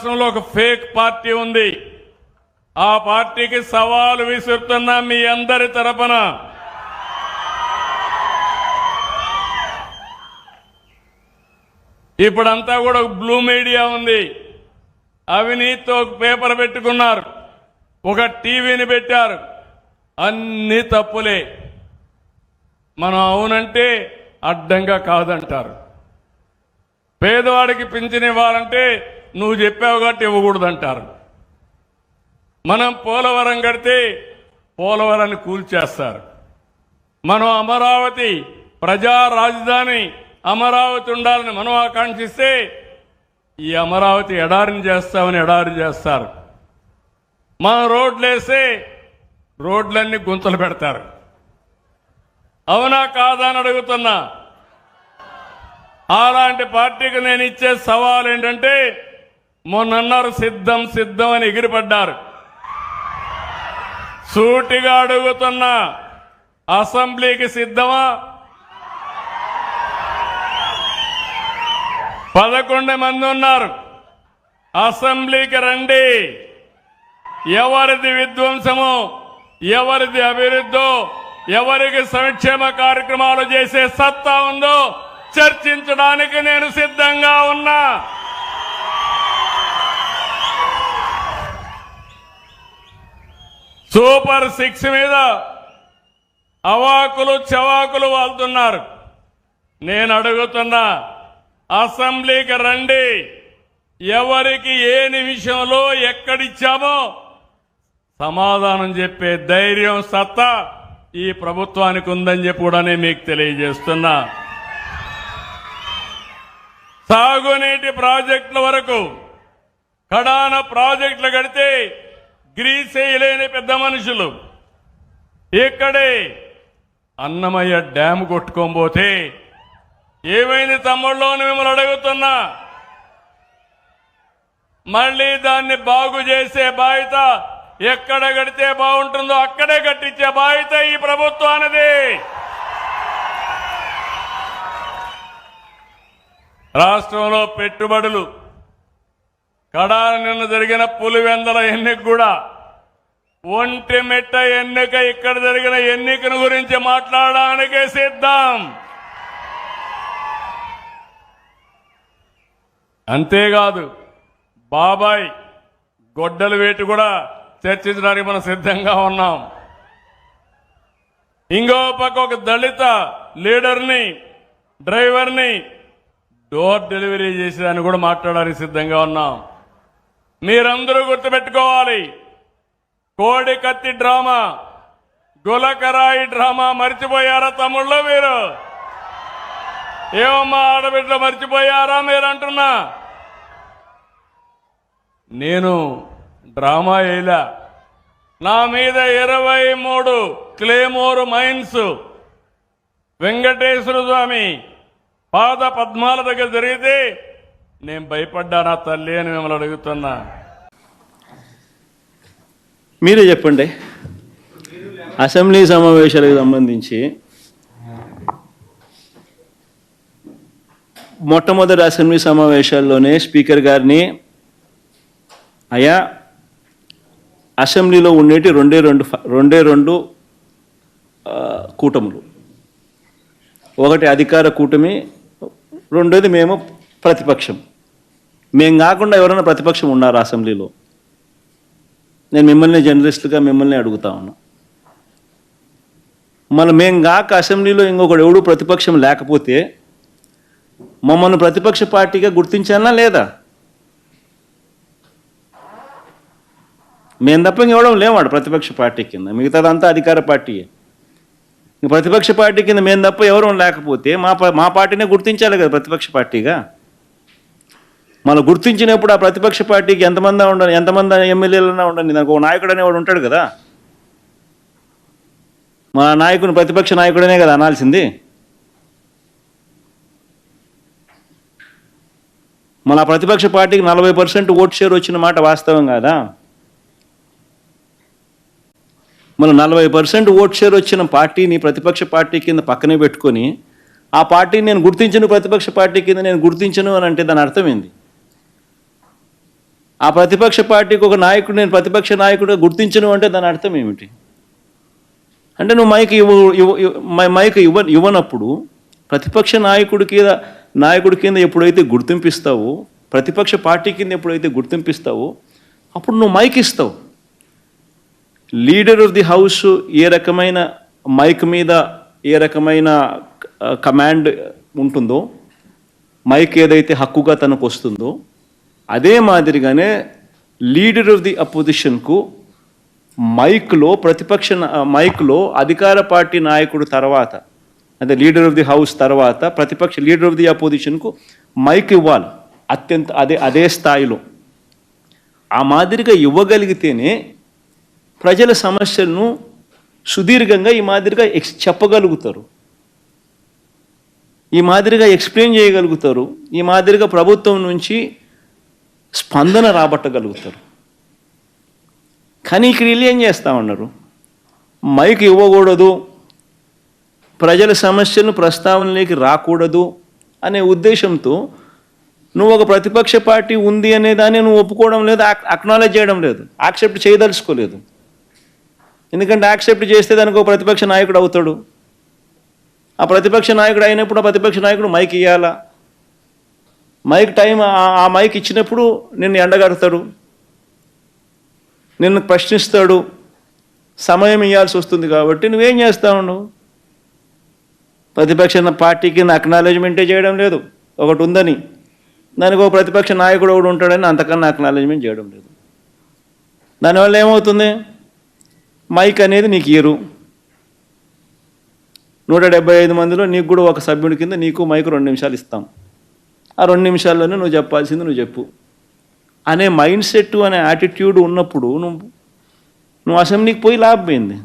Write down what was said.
రాష్ట్రంలో ఒక fake party ఉంది. ఆ పార్టీకి సవాలు విసురుతున్నా మీ అందరి తరపున. ఇప్పుడంతా కూడా ఒక బ్లూ మీడియా ఉంది. అవినీతితో ఒక పేపర్ పెట్టుకున్నారు. ఒక టీవీని పెట్టారు. అన్ని తప్పులే. మనం అవునంటే అడ్డంగా కాదంటారు. పేదవాడికి పింఛన్ ఇవ్వాలంటే నువ్వు చెప్పావు కాబట్టి ఇవ్వకూడదంటారు. మనం పోలవరం కడితే పోలవరాన్ని కూల్చేస్తారు. మనం అమరావతి ప్రజా రాజధాని అమరావతి ఉండాలని మనం ఆకాంక్షిస్తే ఈ అమరావతి ఎడారిని చేస్తామని ఎడారి చేస్తారు. మనం రోడ్లు వేస్తే రోడ్లన్నీ గుంతలు పెడతారు. అవునా కాదా అని అడుగుతున్నా. అలాంటి పార్టీకి నేను ఇచ్చే సవాల్ ఏంటంటే మొన్నన్నారు సిద్ధం సిద్ధం అని ఎగిరిపడ్డారు. సూటిగా అడుగుతున్న అసెంబ్లీకి సిద్ధమా? పదకొండు మంది ఉన్నారు. అసెంబ్లీకి రండి. ఎవరిది విధ్వంసము ఎవరిది అభివృద్ధో ఎవరికి సంక్షేమ కార్యక్రమాలు చేసే సత్తా ఉందో చర్చించడానికి నేను సిద్ధంగా ఉన్నా. సూపర్ సిక్స్ మీద అవాకులు చవాకులు వాళ్తున్నారు. నేను అడుగుతున్నా అసెంబ్లీకి రండి. ఎవరికి ఏ నిమిషంలో ఎక్కడిచ్చామో సమాధానం చెప్పే ధైర్యం సత్తా ఈ ప్రభుత్వానికి ఉందని చెప్పి కూడా నేను మీకు తెలియజేస్తున్నా. సాగునీటి ప్రాజెక్టుల వరకు కడాన ప్రాజెక్టులు కడితే గ్రీస్ వేయలేని పెద్ద మనుషులు. ఇక్కడే అన్నమయ్య డ్యామ్ కొట్టుకోబోతే ఏమైంది తమ్ముళ్ళు మిమ్మల్ని అడుగుతున్నా. మళ్ళీ దాన్ని బాగు చేసే బాధ్యత ఎక్కడ కడితే బాగుంటుందో అక్కడే కట్టించే బాధ్యత ఈ ప్రభుత్వానిది. రాష్ట్రంలో పెట్టుబడులు కడాన నిన్న జరిగిన పులివెందల ఎన్నిక కూడా ఒంటి మెట్ట ఎన్నిక ఇక్కడ జరిగిన ఎన్నికను గురించి మాట్లాడడానికి సిద్ధం. అంతేకాదు బాబాయ్ గొడ్డలు వేటి కూడా చర్చించడానికి మనం సిద్ధంగా ఉన్నాం. ఇంకో పక్క ఒక దళిత లీడర్ని డ్రైవర్ని డోర్ డెలివరీ చేసేదాన్ని కూడా మాట్లాడడానికి సిద్ధంగా ఉన్నాం. మీరందరూ గుర్తుపెట్టుకోవాలి కోడి కత్తి డ్రామా గులకరాయి డ్రామా మర్చిపోయారా తమ్ముళ్ళు మీరు? ఏమమ్మా ఆడబిడ్డ మర్చిపోయారా మీరు అంటున్నా? నేను డ్రామా వేయలా. నా మీద ఇరవై మూడు క్లేమోర్ మైన్స్. వెంకటేశ్వర స్వామి పాద పద్మాల దగ్గర జరిగితే నేను భయపడ్డానా తల్లి అని మిమ్మల్ని అడుగుతున్నా. మీరే చెప్పండి. అసెంబ్లీ సమావేశాలకు సంబంధించి మొట్టమొదటి అసెంబ్లీ సమావేశాల్లోనే స్పీకర్ గారిని అయా అసెంబ్లీలో ఉండేటి రెండే రెండు రెండే రెండు కూటములు. ఒకటి అధికార కూటమి రెండోది మేము ప్రతిపక్షం. మేము కాకుండా ఎవరైనా ప్రతిపక్షం ఉన్నారు అసెంబ్లీలో? నేను మిమ్మల్ని జర్నలిస్టులుగా మిమ్మల్ని అడుగుతా ఉన్నా. మళ్ళీ మేము కాక అసెంబ్లీలో ఇంకొకడు ఎవడు ప్రతిపక్షం లేకపోతే మమ్మల్ని ప్రతిపక్ష పార్టీగా గుర్తించాలా లేదా? మేము తప్ప ఇంకెవడం లేవాడు ప్రతిపక్ష పార్టీ కింద. మిగతాదంతా అధికార పార్టీయే ప్రతిపక్ష పార్టీ కింద మేము తప్ప ఎవరు లేకపోతే మా మా పార్టీనే గుర్తించాలి కదా ప్రతిపక్ష పార్టీగా? మనం గుర్తించినప్పుడు ఆ ప్రతిపక్ష పార్టీకి ఎంతమంది ఉండని ఎంతమంది ఎమ్మెల్యేలన్నా ఉండండి. దానికి ఒక నాయకుడు అనేవాడు ఉంటాడు కదా. మా నాయకుని ప్రతిపక్ష నాయకుడనే కదా అనాల్సింది. మన ఆ ప్రతిపక్ష పార్టీకి నలభై పర్సెంట్ ఓట్ షేర్ వచ్చిన మాట వాస్తవం కాదా? మన నలభై పర్సెంట్ ఓట్ షేర్ వచ్చిన పార్టీని ప్రతిపక్ష పార్టీ కింద పక్కనే పెట్టుకొని ఆ పార్టీని నేను గుర్తించను ప్రతిపక్ష పార్టీ కింద నేను గుర్తించను అని అంటే దాని అర్థం ఏంది? ఆ ప్రతిపక్ష పార్టీకి ఒక నాయకుడు నేను ప్రతిపక్ష నాయకుడు గుర్తించను అంటే దాని అర్థం ఏమిటి? అంటే నువ్వు మైక్ ఇవ్వ ఇవ్వ మైక్ ఇవ్వ ఇవ్వనప్పుడు ప్రతిపక్ష నాయకుడి కింద నాయకుడి కింద ఎప్పుడైతే గుర్తింపిస్తావో ప్రతిపక్ష పార్టీ కింద ఎప్పుడైతే గుర్తింపిస్తావో అప్పుడు నువ్వు మైక్ ఇస్తావు. లీడర్ ఆఫ్ ది హౌస్ ఏ రకమైన మైక్ మీద ఏ రకమైన కమాండ్ ఉంటుందో మైక్ ఏదైతే హక్కుగా తనకు వస్తుందో అదే మాదిరిగానే లీడర్ ఆఫ్ ది అపోజిషన్కు మైక్లో ప్రతిపక్ష మైక్లో అధికార పార్టీ నాయకుడు తర్వాత అంటే లీడర్ ఆఫ్ ది హౌస్ తర్వాత ప్రతిపక్ష లీడర్ ఆఫ్ ది అపోజిషన్కు మైక్ ఇవ్వాలి. అత్యంత అదే అదే స్థాయిలో. ఆ మాదిరిగా ఇవ్వగలిగితేనే ప్రజల సమస్యలను సుదీర్ఘంగా ఈ మాదిరిగా ఎక్స్ చెప్పగలుగుతారు. ఈ మాదిరిగా ఎక్స్ప్లెయిన్ చేయగలుగుతారు. ఈ మాదిరిగా ప్రభుత్వం నుంచి స్పందన రాబట్టగలుగుతారు. కానీ ఇక్కడ వీళ్ళు ఏం చేస్తా ఉన్నారు? మైక్ ఇవ్వకూడదు ప్రజల సమస్యలను ప్రస్తావనలోకి రాకూడదు అనే ఉద్దేశంతో నువ్వు ఒక ప్రతిపక్ష పార్టీ ఉంది అనే దాన్ని నువ్వు ఒప్పుకోవడం లేదు అక్నాలెజ్ చేయడం లేదు యాక్సెప్ట్ చేయదలుచుకోలేదు. ఎందుకంటే యాక్సెప్ట్ చేస్తే దానికి ఒక ప్రతిపక్ష నాయకుడు అవుతాడు. ఆ ప్రతిపక్ష నాయకుడు అయినప్పుడు ఆ ప్రతిపక్ష నాయకుడు మైక్ ఇవ్వాలా మైక్ టైం ఆ- మైక్ ఇచ్చినప్పుడు నిన్ను ఎండగడతాడు. నిన్ను ప్రశ్నిస్తాడు. సమయం ఇవ్వాల్సి వస్తుంది కాబట్టి నువ్వేం చేస్తా ఉండవు ప్రతిపక్ష పార్టీకి అక్నాలెడ్జ్మెంటే చేయడం లేదు. ఒకటి ఉందని. దానికి ఒక ప్రతిపక్ష నాయకుడు ఒకడు ఉంటాడని అంతకన్నా అక్నాలెడ్జ్మెంట్ చేయడం లేదు. దానివల్ల ఏమవుతుంది? మైక్ అనేది నీకు ఇయరు నూట డెబ్బై ఐదు మందిలో నీకు కూడా ఒక సభ్యుడి కింద నీకు మైక్ రెండు నిమిషాలు ఇస్తాం. ఆ రెండు నిమిషాల్లోనే నువ్వు చెప్పాల్సింది నువ్వు చెప్పు. అనే మైండ్ సెట్ అనే యాటిట్యూడ్ ఉన్నప్పుడు నువ్వు నువ్వు అసెంబ్లీకి పోయి లాభమైంది